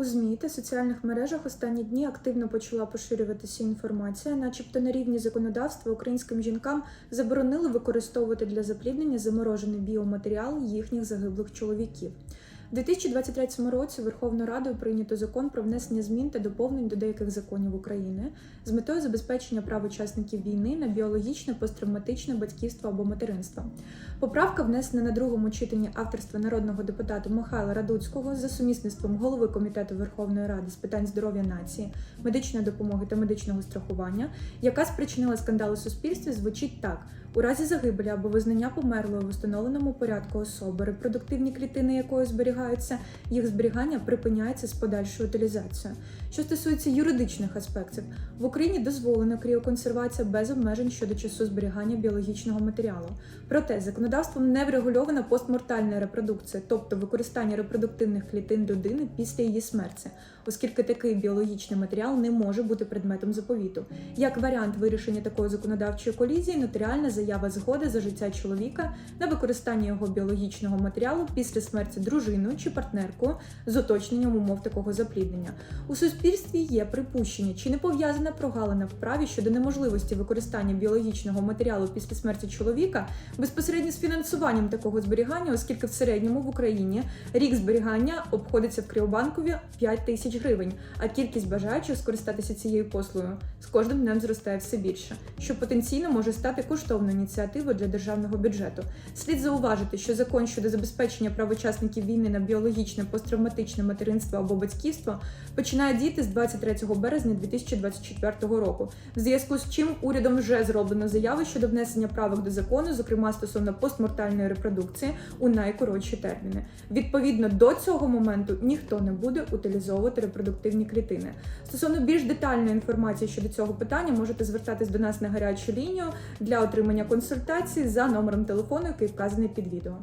У ЗМІ та соціальних мережах останні дні активно почала поширюватися інформація, начебто на рівні законодавства українським жінкам заборонили використовувати для запліднення заморожений біоматеріал їхніх загиблих чоловіків. У 2023 році Верховною Радою прийнято закон про внесення змін та доповнень до деяких законів України з метою забезпечення прав учасників війни на біологічне посттравматичне батьківство або материнство. Поправка внесена на другому читанні авторства народного депутата Михайла Радуцького за сумісництвом голови комітету Верховної Ради з питань здоров'я нації, медичної допомоги та медичного страхування, яка спричинила скандал у суспільстві, звучить так: у разі загибелі або визнання померлою в установленому порядку особи, репродуктивні клітини якої зберігаються, їх зберігання припиняється з подальшою утилізацією. Що стосується юридичних аспектів, в Україні дозволена кріоконсервація без обмежень щодо часу зберігання біологічного матеріалу. Проте законодавством не врегульована постмортальна репродукція, тобто використання репродуктивних клітин людини після її смерті, оскільки такий біологічний матеріал не може бути предметом заповіту. Як варіант вирішення такої законодавчої колізії, нотаріальна заява згоди за життя чоловіка на використання його біологічного матеріалу після смерті дружиною чи партнеркою з уточненням умов такого запліднення. У суспільстві є припущення, чи не пов'язана прогалина в праві щодо неможливості використання біологічного матеріалу після смерті чоловіка безпосередньо з фінансуванням такого зберігання, оскільки в середньому в Україні рік зберігання обходиться в Кріобанкові 5 тисяч гривень, а кількість бажаючих скористатися цією послугою з кожним днем зростає все більше, що потенційно може стати коштовною ініціативою для державного бюджету. Слід зауважити, що закон щодо забезпечення прав учасників війни на біологічне посттравматичне материнство або батьківство починає діяти з 23 березня 2024 року. В зв'язку з чим урядом вже зроблено заяви щодо внесення правок до закону, зокрема стосовно постмортальної репродукції у найкоротші терміни. Відповідно до цього моменту ніхто не буде утилізовувати репродуктивні клітини. Стосовно більш детальної інформації щодо цього питання, можете звертатись до нас на гарячу лінію для отримання консультацій за номером телефону, який вказаний під відео.